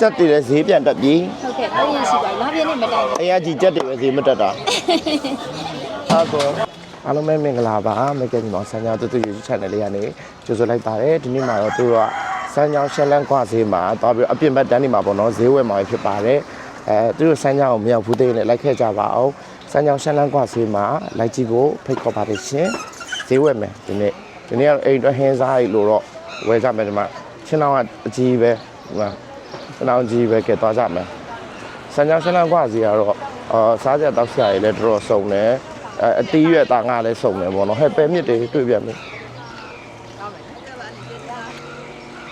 ကြက်တွေလည်းဈေးပြန်တက်ပြီဟုတ်ကဲ့တော့ရင်ရှိပါလားပြင်းနေမတိုင်ဘူးအရာကြီးကြက်တွေပဲဈေးမတက်တာဟုတ်ကောအားလုံးပဲမင်္ဂလာပါမေကင်မောင်ဆန်းကြောင်းတူတူ YouTube channel လေးကနေကြိုဆိုလိုက်ပါတယ်ဒီနေ့မှာတော့သူတို့ကဆန်းကြောင်းရှက်လန်းကွာဈေးမှာသွားပြီးအပြင်ဘက်တန်းနေမှာပေါ့နော်ဈေးဝယ်မှာဖြစ်ပါတယ်အဲသူတို့ဆန်းကြောင်းကိုမရောက်ဘူးသေးနဲ့လိုက်ခဲ့ကြပါအောင်ဆန်းကြောင်းရှက်လန်းကွာဈေးမှာလိုက်ကြည့်ဖို့ဖိတ်ခေါ်ပါတယ်ရှင်ဈေးဝယ်မယ်ဒီနေ့ဒီနေ့ကတော့အိမ်တော့ဟင်းစားရီလို့တော့ဝယ်ကြမယ်ဒီမှာချင်းတော်ကအကြီးပဲဒီမှာ ချင်းတော်ကြီးပဲကဲသွားကြမယ်စံကြောင်ရှင်းလန်းကွာစီကတော့အာစားကြတောက်ဆရာတွေလည်းတော်တော်စုံတယ်အဲအတီးရွက်တာငါလည်းစုံတယ်ပေါ့နော်ဟဲ့ပဲမြစ်တွေတွေ့ပြန်ပြီ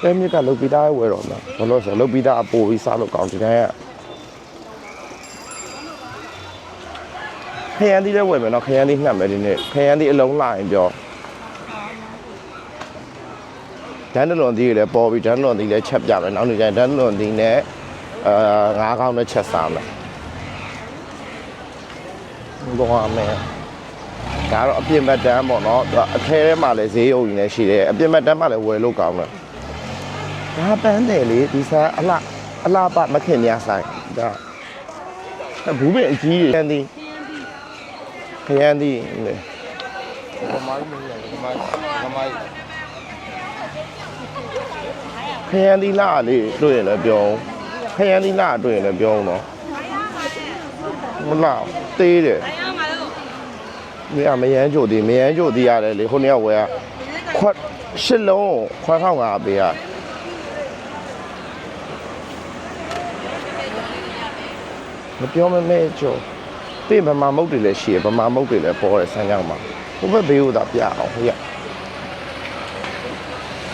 ပဲမြစ်ကလုတ်ပြီးသားဝယ်တော့မှာဘလို့ဆိုလုတ်ပြီးသားအပိုပြီးစားလို့ကောင်းဒီတိုင်းကခရမ်းသီးလည်းဝယ်မယ်နော်ခရမ်းသီးနှက်မယ်ဒီနေ့ခရမ်းသီးအလုံးလာရင်ပြော ဒန်ဒလွန်သီးတွေလည်းပေါ်ပြီးဒန်ဒလွန်သီးလည်းချက်ပြမယ်နောက်နေ့ကျရင်ဒန်ဒလွန်သီးနဲ့အာငါးကောင်းနဲ့ချက်စားမယ်ဘောမယ်ဒါတော့အပြင်ဘက်တန်းပေါ့နော်သူကအထဲထဲမှာလည်းဈေးရုံကြီးလည်းရှိတယ်အပြင်ဘက်တန်းမှာလည်းဝယ်လို့ကောင်းတယ်ဒါပန်းတယ်လေဒီစားအလှအလှပမခင်များဆိုင်ဒါဘူးပင်အကြီးရန်ဒီခရမ်းဒီလေကမိုင်းမင်းရကမိုင်းကမိုင်း ခရမ်းဒီလာလေးတွေ့ရင်လည်းပြောခရမ်းဒီလာတွေ့ရင်လည်းပြောတော့မလားသေးတယ်မရမရမ်းကြိုသေးမရမ်းကြိုသေးရတယ်လေခုနေ့ကဝယ်ကခွက်ရှစ်လုံးခွက်ထောင်ငါပေးရမပြောမမဲကြောပြင်ဗမာမုတ်တွေလည်းရှိရဗမာမုတ်တွေလည်းပေါ်တယ်ဆန်းကြောင်းမှာဟိုဘက်ဘေးကိုသာပြအောင်ဟိုရ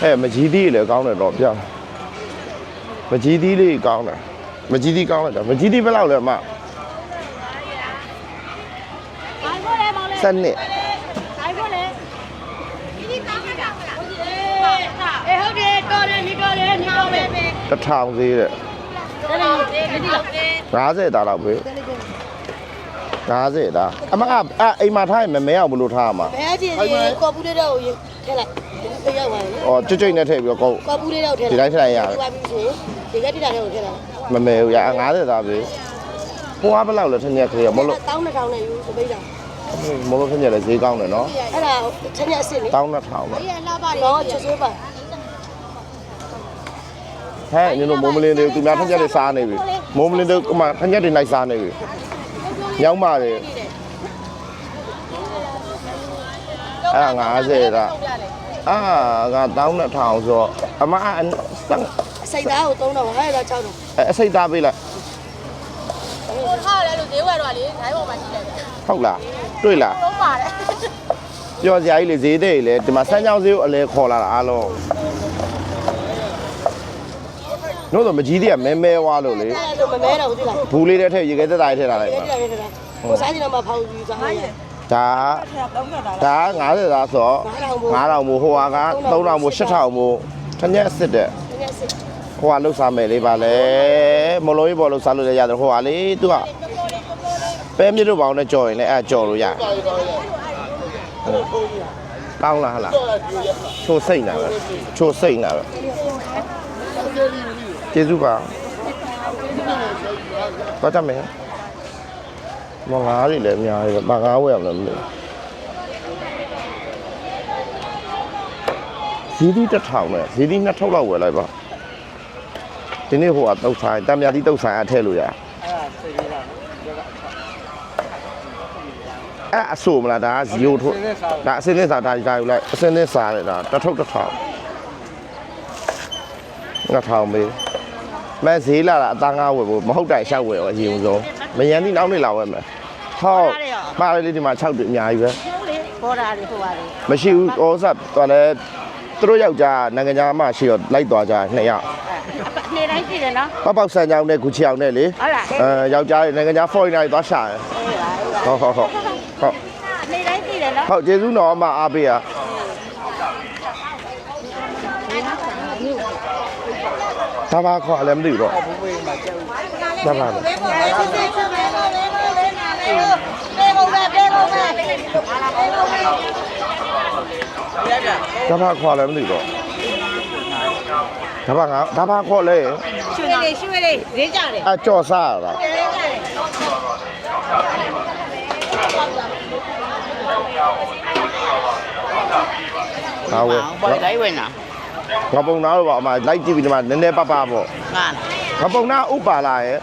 အဲမကြီးသီးလည်းကောင်းတယ်တော့ပြမကြီးသီးလေးကောင်းတယ်မကြီးသီးကောင်းတယ်တော့မကြီးသီးဘယ်လောက်လဲအမစနစ်ဆိုင်ဖို့လေဒီဒီကောင်းတာလားဟုတ်တယ်အေးဟုတ်တယ်တော်တယ်နေတော်တယ်နေတော်ပဲတစ်ထောင်သေးတဲ့တယ်လေဒီလောက်တယ်50တာလောက်ပဲ50တာအမအအအိမ်မှာထားရင်မမဲအောင်ဘလို့ထားမှာဘယ်အချင်းကြီးကော်ပူလေးတော့ထည့်လိုက် ပြရောက်ပါလေအော်ကြွကြွနဲ့ထည့်ပြီးတော့ကောကော်ပူလေးတော့ထည့်ဒီတိုင်းထည့်လိုက်ရတယ်ဒီပါပြီဆိုဒီကတိတာလေးကိုထည့်လိုက်မမဲဘူးရ50တာပဲဟိုကဘယ်လောက်လဲထင်ရခရီးမလို့တောင်းတစ်ထောင်နဲ့ယူစပိတ်တာမလို့ထင်ရလဲဈေးကောင်းတယ်နော်အဲ့ဒါချက်ချက်အစ်စ်လေ1200ပဲအေးလာပါလေတော့ချွတ်ဆွေးပါဟဲ့နင်တို့မိုးမလင်းတွေသူများထင်ရတွေစားနေပြီမိုးမလင်းတွေကမှထင်ရတွေနိုင်စားနေပြီညောင်းပါတယ်အဲ့50တာ အာက1200ဆိုတော့အမအစံအစိတ်သားကို3တော့ဟဲ့တော့6တော့အစိတ်သားပေးလိုက်ဟိုထားတယ်လို့ဈေးဝယ်တော့လေဓာတ်ပေါ်မှာရှိတယ်ဗျဟုတ်လားတွေ့လားလုံးပါတယ်ပြောစရာကြီးလေဈေးတဲ့ကြီးလေဒီမှာစမ်းချောင်းဈေးကိုအလဲခေါ်လာတာအားလုံးတို့တော့မကြီးသေးကမဲမဲဝါလို့လေအဲ့ဒါမမဲတော့ဘူးလားဘူးလေးတဲ့ထည့်ရေခဲသက်သားထည့်လာလိုက်ဒီကပါတိတာလေးထည့်လိုက်ကိုစားကြည့်တော့မှဖောက်ယူစားရတယ် ဒါဒါ90သားဆို9000မို့ဟိုဟာက3000မို့8000မို့ထညက်အစ်စ်တဲ့ဒီကစစ်ဟိုဟာလှုပ်စားမယ်လေးပါလေမလုံးကြီးပေါ်လှုပ်စားလို့လည်းရတယ်ဟိုဟာလေသူကပဲမြစ်တို့ပေါင်းနဲ့ကြော်ရင်လည်းအဲ့ကြော်လို့ရတယ်ကောင်းလားဟလားချိုးစိတ်နာပဲချိုးစိတ်နာပဲကျေးဇူးပါတော့ကြမယ် မငါးတွေလည်းအများကြီးပဲမငါးဝယ်အောင်လည်းမလို့ဇီးသီးတစ်ထောင်နဲ့ဇီးသီးနှစ်ထုပ်လောက်ဝယ်လိုက်ပါဒီနေ့ဟိုကတုတ်ဆိုင်တံမြာတိတုတ်ဆိုင်အထည့်လို့ရအဲ့အဆိုမလားဒါကဇီယိုထုတ်ဒါအစင်းနဲ့စားဒါကြီးယူလိုက်အစင်းနဲ့စားတယ်ဒါတစ်ထုပ်တစ်ထောင်ငါထောင်မေးမဲဈေးလာတာအသားငါဝယ်ဖို့မဟုတ်တိုင်ရှောက်ဝယ်ရောအရင်ဆုံးမယန်တိနောက်နေ့လာဝယ်မယ် ဟုတ်ပါတယ်လေဒီမှာ6တွေ့အများကြီးပဲပေါ်တာလေဟိုပါလေမရှိဘူးဩဇာတော်လဲသူတို့ယောက်ျားနိုင်ငံခြားမှရှိတော့လိုက်သွားကြနှစ်ယောက်နေတိုင်းကြည့်တယ်နော်ပေါက်ပေါက်ဆန်ကြောင်နဲ့ဂူချီအောင်နဲ့လေဟုတ်လားအဲယောက်ျားတွေနိုင်ငံခြား foreigner တွေသွားရှာတယ်ဟုတ်ဟုတ်ဟုတ်ဟုတ်နေတိုင်းကြည့်တယ်နော်ဟုတ်ကျေးဇူးတော်အမအားပေးရဒါပါခေါ်လည်းမသိဘူးတော့ဒါပါလေ ဒါပါခေါ်လည်းမသိဘူးတော့ဒါပါငါဒါပါခေါ်လဲရွှေငါလေးရွှေလေးဈေးကြတယ်အကြော်စားရတာဟာဝယ်ပေါ်လိုက်ဝင်တာငါပုံနာတော့ပါအမလိုက်ကြည့်ပြီးဒီမှာနည်းနည်းပပပေါ့ငါငါပုံနာဥပါလာရဲ့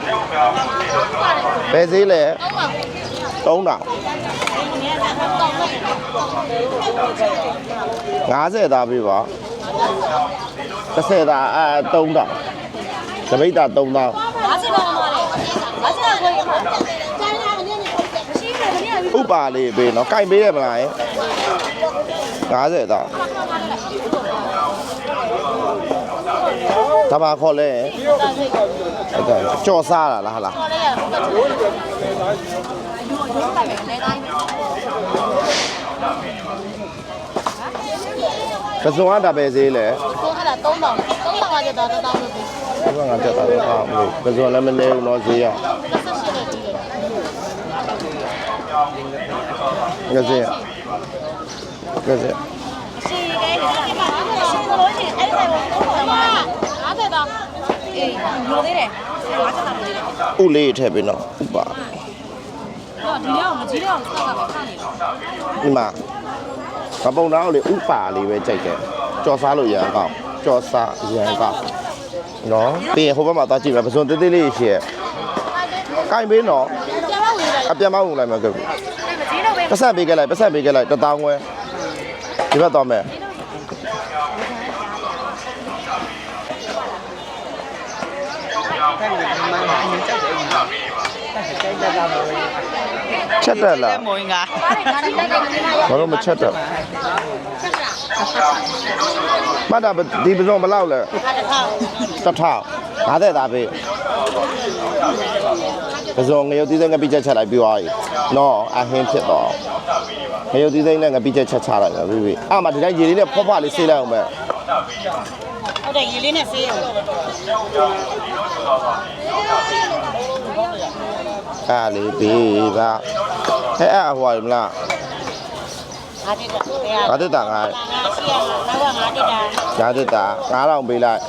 ဘယ်ဈေးလဲ3000 50သားပြီပါ30သားအဲ3000သမိတ်တာ3000ငါးစီကောင်မလေးငါးစီကောင်ကိုရမှာကျန်တာမင်းနဲ့မရှိဘူးမင်းကဥပါလေးပေးနော်ကင်ပေးရမလား50သားဒါပါခေါ်လဲဟုတ်ကဲ့ကြော်စားတာလားဟလားခေါ်လိုက်ရဟုတ်ကဲ့ယူယူလို က်မယ်လဲတိုင်းကစုံကဒါပဲဈေးလဲကိုအဲ့ဒါ3000 3000ကကျတော့1000လို့ပြီဒီကငါတက်တာတော့ဟာမလို့ကစုံလည်းမနေဘူးနော်ဈေးရ28နဲ့ကြီးတယ်ငါဈေးရငါဈေးရှိတယ်ဒီမှာရှိသလိုချင်းအဲ့ဆိုင်ကို3000ပါ50တော့အေးလိုသေးတယ်50တော့လိုသေးတယ်ဥလေးထည့်ပေးနော်ဥပါတော့ဒီရောက်မကြီးတော့စောက်ကပဲခန့်နေတော့ဒီမှာ မပုံတော့လေဥပါလေးပဲကြိုက်တယ်ကြော်စားလို့ရအောင်ကောင်းကြော်စားရအောင်ကောင်းနော်ပြီးရင်ဟိုဘက်မှာသွားကြည့်မယ်ပစုံတေးသေးလေးရှိရဲ့ကင်ပေးနော်ပြန်မဝင်လိုက်အပြန်မဝင်လိုက်မှာကြည့်မကြီးတော့ပဲပတ်ဆက်ပေးခဲ့လိုက်ပတ်ဆက်ပေးခဲ့လိုက်တထောင်ခွဲဒီဘက်သွားမယ် ချက်တက်လားမွေးငါဒါနဲ့တိုက်တိုက်နေမှာရောက်ဘာလို့မချက်တက်မတ်တာဒီပစုံဘယ်လောက်လဲတစ်ထောင်50သားပေးပဇွန်ငရုတ်သီးစိမ်းငပိချက်ချက်လိုက်ပြီးသွားပြီနော်အဟင်းဖြစ်တော့ငရုတ်သီးစိမ်းနဲ့ငပိချက်ချက်ချလိုက်မယ်ပြီးပြီအဲ့မှာဒီတိုင်းရေလေးနဲ့ဖွားဖွားလေးဆေးလိုက်အောင်ပဲဟုတ်တယ်ရေလေးနဲ့ဆေးအောင် အဲ့လေးပြီးပါဟဲ့အဲ့ဟိုရမလားငါတက်တာတရားငါတက်တာငါငါရှိရနောက်ကငါတက်တာငါတက်တာ9000ပေးလိုက်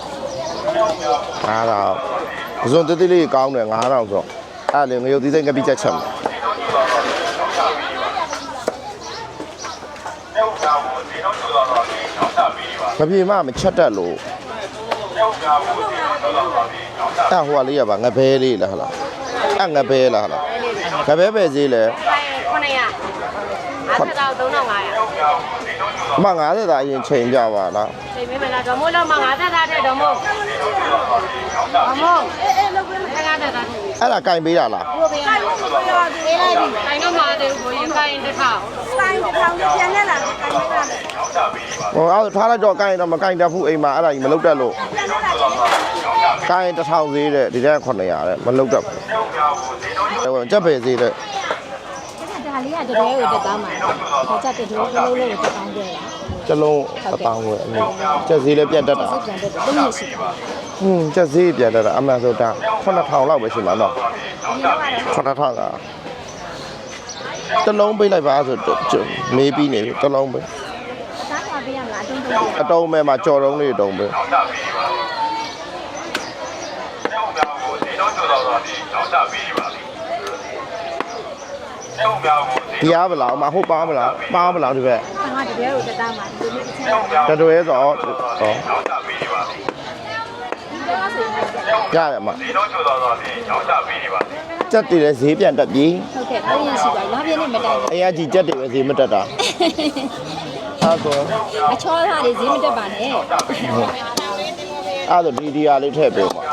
9000ပဇွန်တေးသေးလေးကောင်းတယ်9000ဆိုအဲ့လေငရုတ်သီးစိမ်းငပိချက်ချက်မယ်မပြေမမချက်တတ်လို့အဲ့ဟိုကလေးရပါငဘဲလေးလားဟလား အဲ့ငဘဲလားဟလားငဘဲပဲဈေးလဲ900 50တော့3500အမ90တာအရင်ချိန်ပြပါလားချိန်မမလားတော့မို့လို့မ50သားတဲ့တော့မို့အမို့အေးအေးလုပ်ပေးမယ်50သားတဲ့အဲ့ဒါကင်ပေးတာလားကိုပေးလိုက်ကိုပေးလိုက်ပြီတိုင်းတော့မှာတဲ့ကိုရင်ပိုင်းတစ်ခါတိုင်းတစ်ခါပြန်လဲလာတိုင်းပေးလာမယ်ဟိုအဲ့ဒါထားလိုက်တော့ကင်တော့မကင်တတ်ဘူးအိမ်မှာအဲ့ဒါကြီးမလုပ်တတ်လို့ကင်တစ်ထောင်ဈေးတဲ့ဒီတဲ့900တဲ့မလုပ်တတ်ဘူးဟို ကြက်ပဲဈေးတဲ့ဒါလေးကတကယ်ကိုတက်သားမှာဒါကြတဲ့တို့လုံးလုံးကိုတက်သားကြရတာကျလုံးအပေါင်းဝယ်အမေကြက်ဈေးလည်းပြတ်တတ်တာစိတ်ပြန်တက်တယ်တနည်းရှိတယ်ဟွန်းကြက်ဈေးပြတ်တတ်တာအမှန်ဆိုတာ9000လောက်ပဲရှိမှာနော်9000ကတလုံးပေးလိုက်ပါဆိုတော့မေးပြီးနေပြီတလုံးပဲစားရပေးရမလားအတုံးတုံးအတုံးမဲမှာကြော်တုံးလေးတုံးပဲ ဒီအားမလားအမဟုတ်ပါမလားပါမလားဒီဘက်ငါတကယ်ကိုတက်သားမှာဒီလိုမျိုးအချင်းတတွဲဆိုတော့ဟောရတယ်မကြက်တည်တဲ့ဈေးပြန်တက်ပြီဟုတ်ကဲ့တော့ရင်ရှိပါလားပြင်းနေမတိုင်အရင်ကြီးကြက်တည်ပဲဈေးမတက်တာအဲ့တော့အချောသားတွေဈေးမတက်ပါနဲ့အဲ့တော့ဒီဒီဟာလေးထည့်ပေးပါ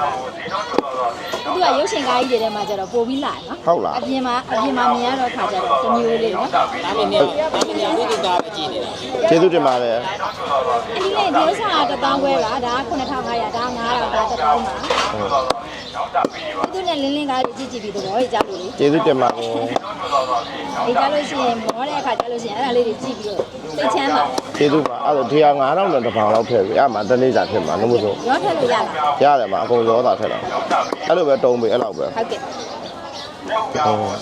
သူကရုပ်ရှင်ကားကြီးတွေထဲမှာကျတော့ပို့ပြီးလာနော်ဟုတ်လားအပြင်မှာအပြင်မှာမြင်ရတော့ခါကျတော့တစ်မျိုးလေးနော်ဒါမင်းနဲ့ဒါမင်းနဲ့ဝိသုကာပဲကြည့်နေတာကျေးဇူးတင်ပါတယ်အဒီလေဒီဥစ္စာက1000ခွဲပါဒါ9500ဒါ9000ဒါ1000ပါသူနဲ့လင်းလင်းကားလေးကြည့်ကြည့်ပြီးတော့ကြလို့လေကျေးဇူးတင်ပါတယ် အေးကြလို့ရှိရင်မောတဲ့အခါကြလို့ရှိရင်အဲ့ဒါလေးတွေကြည့်ပြီးတော့သိချမ်းပါကျေးဇူးပါအဲ့တော့ဒီဟာ9000နဲ့တစ်ပေါင်လောက်ထည့်ပြီအဲ့မှာတနေ့စာဖြစ်မှာလို့မဆိုရောထည့်လို့ရလားရတယ်မှာအကုန်ရောတာထည့်တာအဲ့လိုပဲတုံးပြီအဲ့လောက်ပဲဟုတ်ကဲ့ဟုတ်ဟုတ်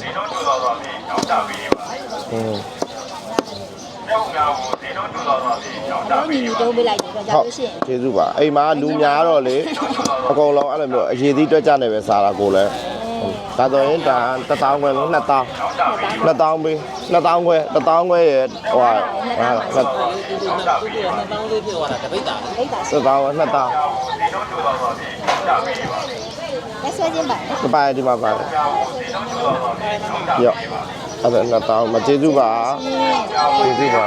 တို့ညီညီတုံးပေးလိုက်တယ်တော့ကြာလို့ရှိရင်ကျေးဇူးပါအိမ်မှာလူများတော့လေအကုန်လုံးအဲ့လိုမျိုးအရေးသီးတွက်ကြနေပဲစားတာကိုလည်း ဒါဆိုရင်ဒါ1000ခွဲလို့2000 2000ပေး2000ခွဲ1000ခွဲရဲ့ဟိုဟာဟာတူတူတူတူနှစ်ပေါင်းလေးဖြစ်သွားတာတပိတ်တာလိမ့်တာ1000 2000လက်ဆွဲခြင်းပါဒီပါဒီမှာပါတယ်ရော့အဲ့ဒါ2000မကျေးဇူးပါကျေးဇူးပါ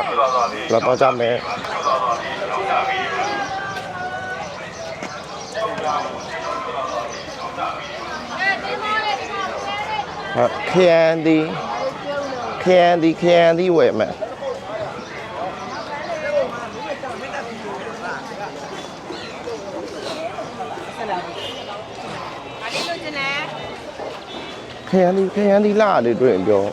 လာတော့ကြမယ် ဟာခရန်ဒီခရန်ဒီခရန်ဒီဝယ်မယ်ခရန်ဒီခရန်ဒီလာလေးတွေ့ရင်ပြော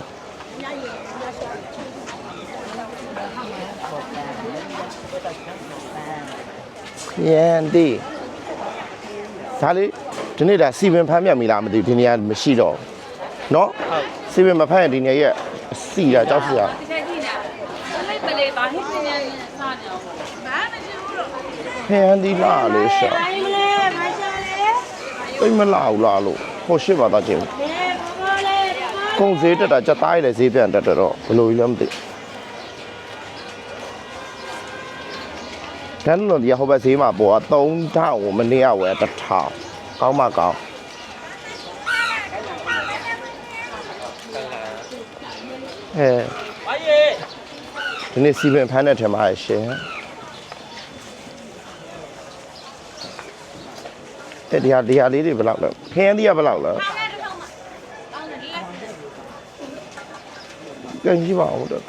ခရန်ဒီဒါလေးဒီနေ့ဒါစီပင်ဖမ်းမြတ်မိလားမသိဘူးဒီနေ့ကမရှိတော့ဘူး နော်စီပင်မဖက်ရင်ဒီနေရက်စီတာကြောက်စရာဒီကကြီးလားအဲ့ပလေဘာဟိပင်းနေစားနေအောင်ဘာမရှိဘူးတော့ဖန်ဒီလာလေရှာတိုင်းမလဲမရှာလေတိတ်မလာဘူးလားလို့ဟောရှစ်ပါသားချင်းကုံဈေးတက်တာကြက်သားရည်လည်းဈေးပြန်တက်တော့ဘယ်လိုကြီးလဲမသိဘူးတန်းလုံးဒီဟိုဘက်ဈေးမှာပေါ်က3000ကိုမနေ့ကဝယ်1000ကောင်းမှကောင်း ဟဲ့ဒီနေ့စီပင်ဖမ်းတဲ့ထဲမှာရှင်အဲ့ဒီဟာဒီဟာလေးတွေဘယ်လောက်လဲခရမ်းဒီကဘယ်လောက်လဲပြန်ကြည့်ပါဦးတော့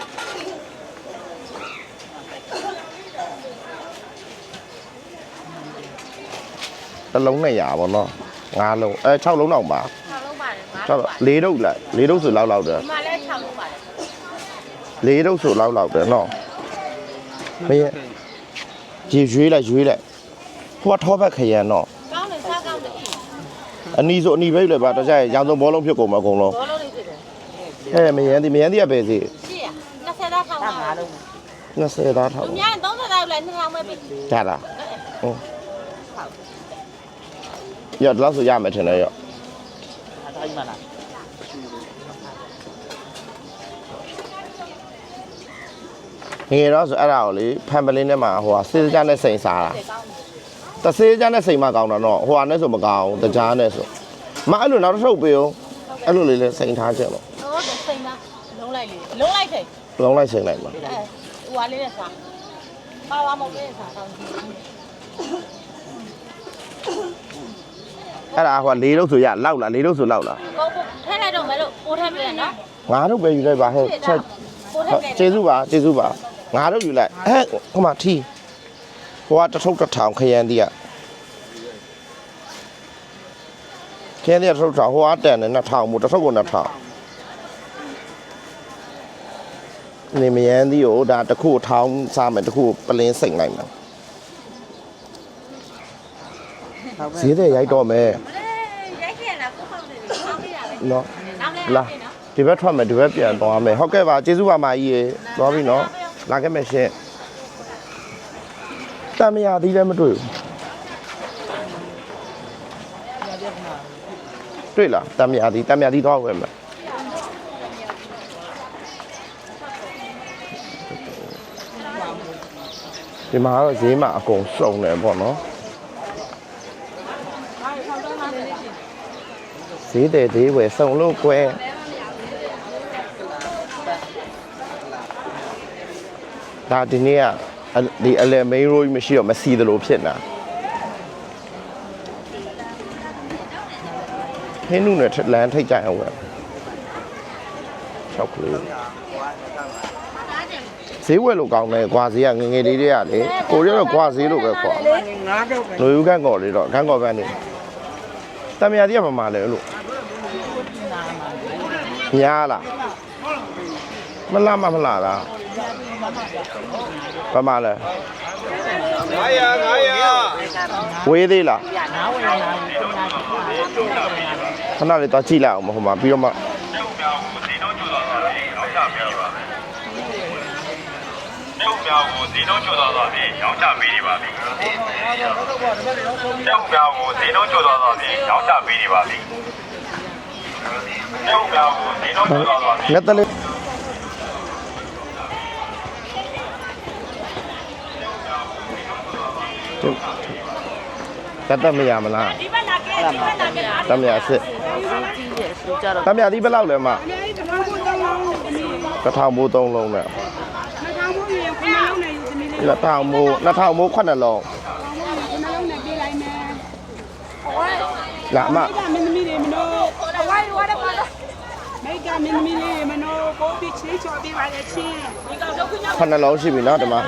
တစ်လုံးနဲ့ရပါတော့ငါးလုံးအဲ6လုံးတော့ပါ6လုံးပါတယ်ငါ6လုံးလေးတော့လိုက်လေးတော့ဆိုလောက်လောက်တယ်ဒီမှာလဲ6လုံးပါတယ် လေးတော့ဆိုလောက်လောက်တယ်နော်မင်းရေရွေးလိုက်ရွေးလိုက်ဟိုကထောဘက်ခရမ်းတော့ကောင်းတယ်စားကောင်းတယ်အနီဆိုအနီပဲလေပါတခြားရောင်စုံဘောလုံးဖြစ်ကုန်မှာအကုန်လုံးဘောလုံးလေးဖြစ်တယ်ဟဲ့မယန်းဒီမယန်းဒီကပဲစီရှေ့ရ20သားထောင်းပါ20သားထောက်အများ30သားလိုက်2000ပဲပြီကြလားဟုတ်ရတော့ဆိုရမယ်ထင်တယ်ရောအားသားကြီးမလား ငယ်တော့ဆိုအဲ့ဒါကိုလေဖန်ပလင်းထဲမှာဟိုဟာစေးကြနဲ့စိန်စားတာတစေးကြနဲ့စိန်မကောင်းတာတော့ဟိုဟာနဲ့ဆိုမကောင်းဘူးတကြားနဲ့ဆိုမအဲ့လိုနောက်တစ်ထုပ်ပေးအောင်အဲ့လိုလေးလဲစိန်ထားချက်ပေါ့ဟုတ်တယ်စိတ်သားလုံးလိုက်လေလုံးလိုက်တယ်လုံးလိုက်စိန်လိုက်ပါအဲဟိုဟာလေးနဲ့စားပါဝါမုံလေးနဲ့စားတော့အဲ့ဒါဟိုဟာလေးလို့ဆိုရလောက်လားလေးလို့ဆိုလောက်လားကိုကိုထဲလိုက်တော့မယ်လို့ပိုးထက်ပြန်နော်ငါတို့ပဲယူလိုက်ပါဟဲ့ချက်ပိုးထဟုက်တ်ပြန်ကျေးဇူးပါကျေးဇူးပါ ငါတို့ယူလိုက်ဟဲ့ဟိုမှာထီဟိုကတစ်ထုပ်တစ်ထောင်ခရမ်းတီးကခရမ်းတီးကတစ်ထုပ်တစ်ထောင်ဟိုကတန်တယ်2000မို့တစ်ထုပ်က2000နေမယန်းသီးကိုဒါတစ်ခုထောင်းစားမယ်တစ်ခုပလင်းစိတ်လိုက်မယ်ဈေးတဲ့ရိုက်တော့မယ်ရိုက်ခဲ့လားကိုဖောက်နေတယ်အောင်းပြရပဲနော်နောက်လဲလာဒီဘက်ထွက်မယ်ဒီဘက်ပြန်သွားမယ်ဟုတ်ကဲ့ပါကျေးဇူးပါမကြီးရေသွားပြီနော် လာခဲ့မယ်ရှင်တမရသေးလည်းမတွေ့ဘူးတွေ့လားတမရသေးတမရသေးသွားဝယ်မယ်ဒီမှာတော့ဈေးမှာအကုန်စုံတယ်ပေါ့နော်ဈေးတယ်ဈေးဝယ်စုံလို့ကွယ် ဒါဒီနေ့ကအဒီအလဲ main road ကြီးမရှိတော့မစီသလိုဖြစ်နေတာဟင်းနုနဲ့ထက်လမ်းထိတ်ကြအောင်ဝယ်ချောက်ကလေးဈေးဝယ်လို့ကောင်းတယ်ကွာဈေးကငယ်ငယ်လေးတွေကလေကိုရတော့ကွာဈေးလို့ပဲကွာငါးတော့ပဲလူယူကန့်ကော်လေးတော့ကန့်ကော်ဘန်းနေတမယာတိကမမလဲလို့ညားလားမလားမမလားလား ဘာမလဲ900 900ဝေးသေးလားပြနားဝင်လာတယ်ပညာရှိတာခဏလေးတော့ကြည့်လိုက်အောင်မဟုတ်မှာပြီးတော့မှမြောက်ကိုဈေးနှုန်းကျော်သွားသွားပြီးရောင်းချပေးနေပါပြီကျောက်မြောက်ကိုဈေးနှုန်းကျော်သွားသွားပြီးရောင်းချပေးနေပါပြီကျောက်မြောက်ကိုဈေးနှုန်းကျော်သွားသွားပြီးလက်တလေး တတ်တတ်မရမလားဒီဘက်လာကဲဒီဘက်လာကဲအားတမရစစ်ကြီးရဲ့ဆိုကြတော့တမရဒီဘယ်လောက်လဲမတစ်ထောင်မိုးသုံးလုံးနဲ့လက်ထောင်မိုးနှစ်ထောင်မိုးခုနှစ်လုံးလာမဝိုင်းဝါးတော့ပါတော့မိကမင်းမီလေးမနောကိုပြချင်းချော်ပြပါလေချင်းဒီကောင်တော့ခွင့်ရခုနှစ်လုံးရှိပြီနော်ဒီမှာ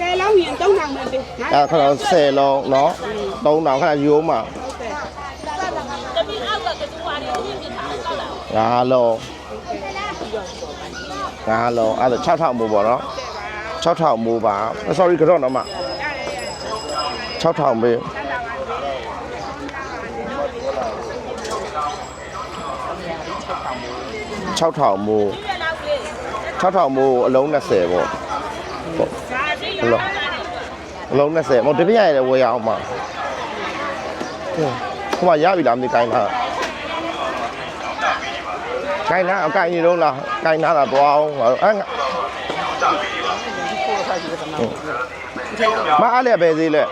ဆယ်လုံးရင်3000ပဲပေးနော်အဲခုနှစ်10လုံးနော်3000ခဏရိုးမှာတပင်းအောက်ကကတူဝါနေပြင်းပြထားတော့လားငါးလုံးငါးလုံးအဲ့ဒါ6000မိုးပေါ့နော်6000မိုးပါ sorry ကတော့တော့မ6000ပဲ6000မိုး6000မိုးအလုံး20ပေါ့ဟုတ် အလုံးအလုံး20မဟုတ်တပြည့်ရတယ်ဝယ်ရအောင်ပါဟဲ့ဟိုမှာရပြီလားမသိကိုင်းလားကိုင်လားအကိုင်နေတော့လားကိုင်နာတာသွားအောင်ငါတို့အဲ့ငါမအားလည်းပဲသေးလဲ3500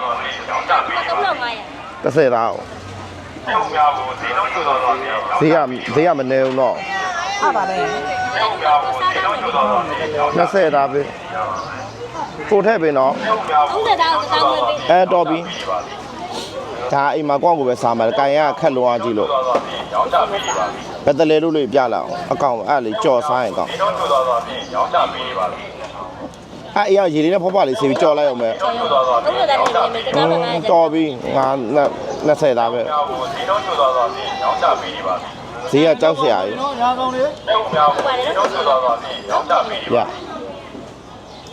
30သားအောင်ကျောက်မြောက်ကိုဈေးနှုန်းကျော်သွားသွားပြီးရောင်းချဈေးကဈေးကမနေဘူးတော့အားပါလေကျောက်မြောက်ကိုဈေးနှုန်းကျော်သွားသွားပြီးရောင်းချ20သားပဲ ကိုထည့်ပြီနော်ကျောက်မြောက်ကို30တောင်းတောင်းဝင်ပေးအဲတော်ပြီဒါအိမ်မှာကောင်းကိုပဲစားမှာကိုင်ရခက်လွန်အောင်ကြည့်လို့သွားသွားပြီးရောင်းချပေးနေပါပြီဘယ်တလဲလို့လေးပြလာအောင်အကောင်အဲ့လေကြော်စားရင်ကောင်းဈေးနှုန်းကျော်သွားသွားပြီးရောင်းချပေးနေပါပြီအဲ့အေးရေလေးနဲ့ဖောက်ဖောက်လေးဆေးပြီးကြော်လိုက်အောင်မယ်ကျော်သွားသွားပြီး30တောင်းဝင်ပေးတောင်းဝင်ပေးတော်ပြီငါ20သားပဲကျောက်ကိုဈေးနှုန်းကျော်သွားသွားပြီးရောင်းချပေးနေပါပြီဈေးကကြောက်စရာကြီးနော်ညာကောင်းလေကျောက်မြောက်ကိုဈေးနှုန်းကျော်သွားသွားပြီးရောင်းချပေးနေပါရ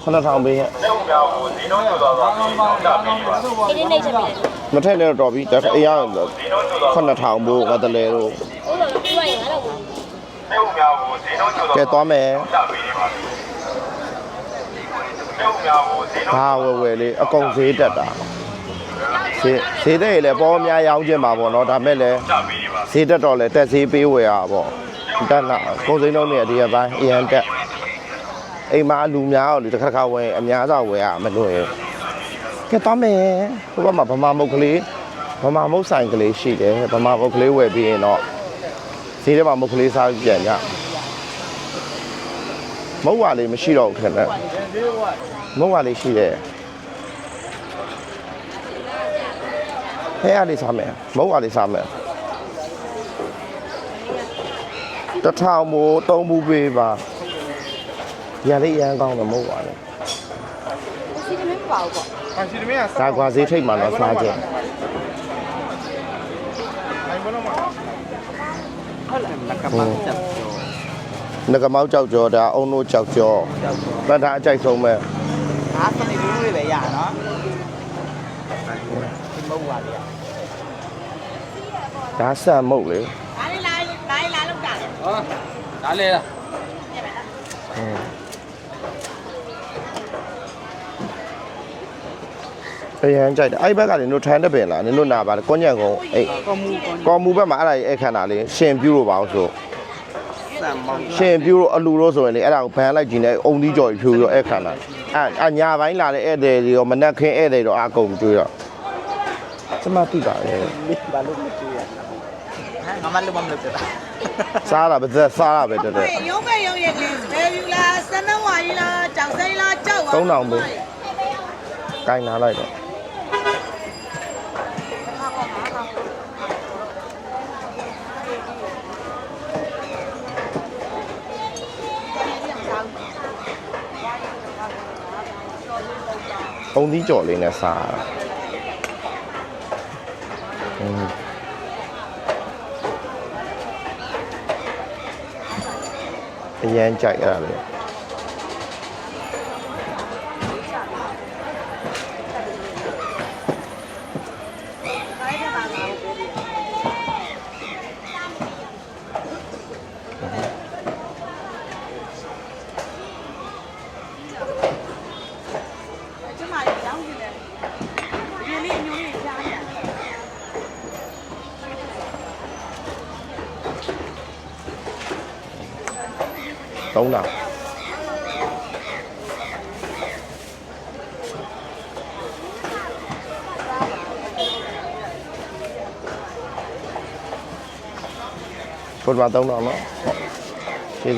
9000ပေးရဲ့ကျောက်မြောက်ကိုဈေးနှုန်းကျော်သွားသွားပြီးရောင်းချပေးနေပါပြီဒီနေ့နေချက်ပေးမထက်နဲ့တော့တော်ပြီဒါအေးရဈေးနှုန်းကျော်သွားခုနှစ်ထောင်ဘူးငါတလဲတို့ဦးလို့ပြရရင်ငါတော့ကျောက်မြောက်ကိုဈေးနှုန်းကျော်သွားကဲသွားမယ်ရောင်းချပေးနေပါပြီကျောက်မြောက်ကိုဈေးနှုန်းဘာဝယ်ဝယ်လေးအကုန်ဈေးတက်တာဈေးဈေးတဲ့ရေလည်းပေါ်များရောင်းခြင်းပါပေါ့နော်ဒါမဲ့လည်းချပေးနေပါပြီဈေးတက်တော့လည်းတက်ဈေးပေးဝယ်ရပါပေါ့တက်လာကုန်စိမ်းလုံးတွေအဒီကပိုင်းအရန်တက် အိမ်မှာလူများတော့လေတစ်ခါတစ်ခါဝယ်အများစားဝယ်ရမလို့ရကဲသွားမယ်ဟိုဘက်မှာဗမာမုတ်ကလေးဗမာမုတ်ဆိုင်ကလေးရှိတယ်ဗမာမုတ်ကလေးဝယ်ပြီးရင်တော့ဈေးထဲမှာမုတ်ကလေးစားပြန်ကြမုတ်ဝါလေးမရှိတော့ဘူးထင်တယ်မုတ်ဝါလေးရှိတယ်ဟဲ့အားလေးစားမယ်မုတ်ဝါလေးစားမယ်တစ်ထောင်မို့သုံးဘူးပေးပါ ရလေးရန်ကောင်းတယ်မုတ်ဝါလေးစီမင်းပါဘူးပေါ့အစီတမင်းကဒါကွာဈေးထိတ်မှတော့စားကြဟုတ်လားလက်ကပတ်ချက်ငကမောက်ကြောက်ကြောဒါအုံတို့ကြောက်ကြောဘတ်ဒါအကြိုက်ဆုံးပဲအားစနေလူတွေပဲရနော်ဒီမဟုတ်ပါလေဒါဆန်မုတ်လေဒါလေးလာလာလာလောက်တာလေဟောဒါလေလားအ ရန်ကြိုက်တယ်အဲ့ဘက်ကလည်းနင်တို့ထမ်းတဲ့ပင်လားနင်တို့နာပါလေကွန်ညံကုန်းအေးကောမူကောကော်မူဘက်မှာအဲ့ဒါကြီးအဲ့ခန့်တာလေရှင်ပြူလို့ပါအောင်ဆိုစံမောင်ရှင်ပြူလို့အလူလို့ဆိုရင်လေအဲ့ဒါကိုဘန်လိုက်ကြည့်နေအုံသီးကြော်ဖြူရောအဲ့ခန့်တာအဲ့အညာပိုင်းလာတဲ့ဧည့်သည်တွေရောမနက်ခင်းဧည့်သည်တော့အကုန်ကျွေးတော့ကျမသိပါရဲ့မင်းဘာလို့မကြည့်ရငါမလို့မလုပ်တာစားတာပဲသက်စားတာပဲတက်တက်ရုံးပဲရုံးရဲ့ကလေးဘယ်ယူလားစနဝါကြီးလားကြောက်စိမ်းလားကြောက်3000ပဲကိုင်းလာလိုက်တော့ အုံသီးကြော်လေးနဲ့စားတာอืมအရန်ကြိုက်အဲ့ဒါလေ3000ဘုရား3000နော်ဟုတ်ကျေး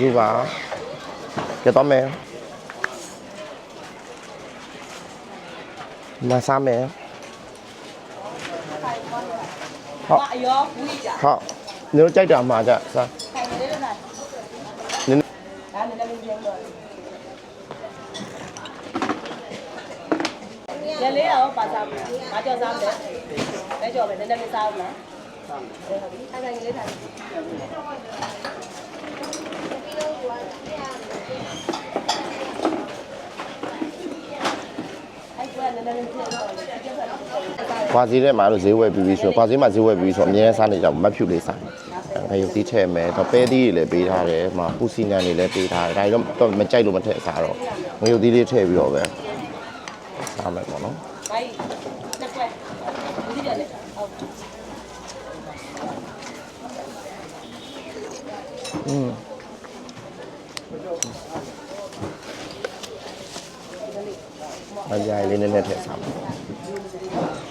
ဇူးပါကြတော့မယ်မဆမ်းမယ်ဟုတ်အရောဝီးကြဟုတ်ညတို့ကြိုက်တာမှာကြစား ရလေးတော့ပါစားဘူး။ဘာကြောက်စားမလဲ။လဲကြော်ပဲနည်းနည်းလေးစားအောင်လား။ဟုတ်ပြီ။အဲ့ဒါကြီးလေးထိုင်။ခွာစည်းထဲမှာလို့ဈေးဝယ်ပြီးပြီးဆိုခွာစည်းမှာဈေးဝယ်ပြီးဆိုအမြဲတမ်းစားနေကြမတ်ဖြူလေးစား ငရုတ်သီးထည့်မယ်တော့ပဲသီးတွေလည်းပေးထားတယ်မှာပူစီနန်တွေလည်းပေးထားတယ်ဒါတော့မကြိုက်လို့မထည့်စားတော့ငရုတ်သီးလေးထည့်ပြီးတော့ပဲစားမယ်ပေါ့နော်ဘိုင်းတက်ကွက်ဒီကြတယ်ဟုတ်อืมအကြိုင်လေးနည်းနည်းထည့်စားမယ်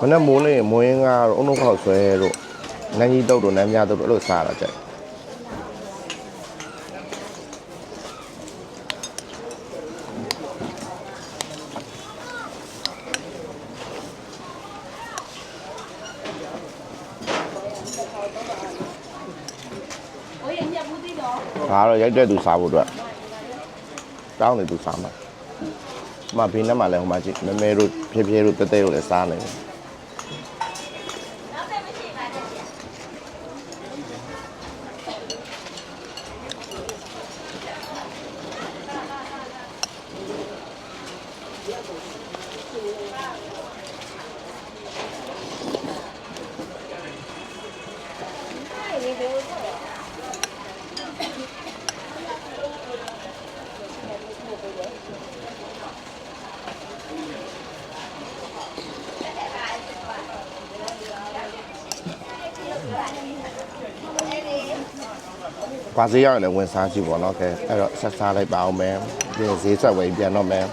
မနေ့မိုးလေးမိုးရင်းကတော့အုံနှုတ်ခောက်ဆွဲတို့နန်းကြီးတုတ်တို့နန်းမြတုတ်တို့အဲ့လိုစားတာကြိုက်ကိုရင်ညက်ဘူးသေးတော့ဒါကတော့ရိုက်တဲ့သူစားဖို့အတွက်တောင်းနေသူစားမှာ။မဘေးနဲ့မှလည်းဟိုမှာကြည့်မမဲတို့ဖြည်းဖြည်းတို့တဲတဲတို့လည်းစားနေတယ်။ ကွာဈေးရောက်ရင်လည်းဝင်စားကြည့်ပေါ့နော်။ကဲအဲ့တော့ဆက်စားလိုက်ပါအောင်မယ်။ပြီးရင်ဈေးဆက်ဝယ်ပြန်တော့မယ်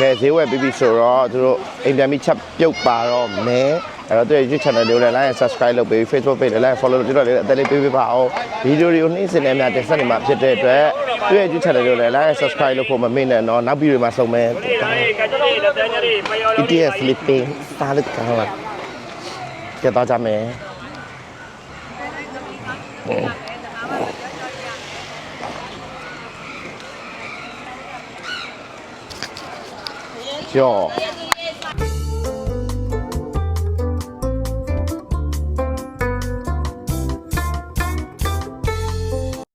ကဲဈေးဝယ်ပြီးပြီဆိုတော့သူတို့အိမ်ပြန်ပြီးချက်ပြုတ်ပါတော့မယ် အဲ့တော့သူရဲ့ YouTube channel လေးကိုလည်း like and subscribe လုပ်ပေး Facebook page လည်း like and follow လုပ်ကြတော့လည်းအသက်လေးပေးပေးပါအောင်ဗီဒီယိုတွေကိုနှိမ့်စင်နေများတင်ဆက်နေမှာဖြစ်တဲ့အတွက်သူရဲ့ YouTube channel လေးကိုလည်း like and subscribe လုပ်ဖို့မမေ့နဲ့တော့နောက်ဗီဒီယိုမှာဆုံမယ် ETS sleeping စားလို့ကောင်းလားကြတော့ကြမယ်ဟုတ်ကျော်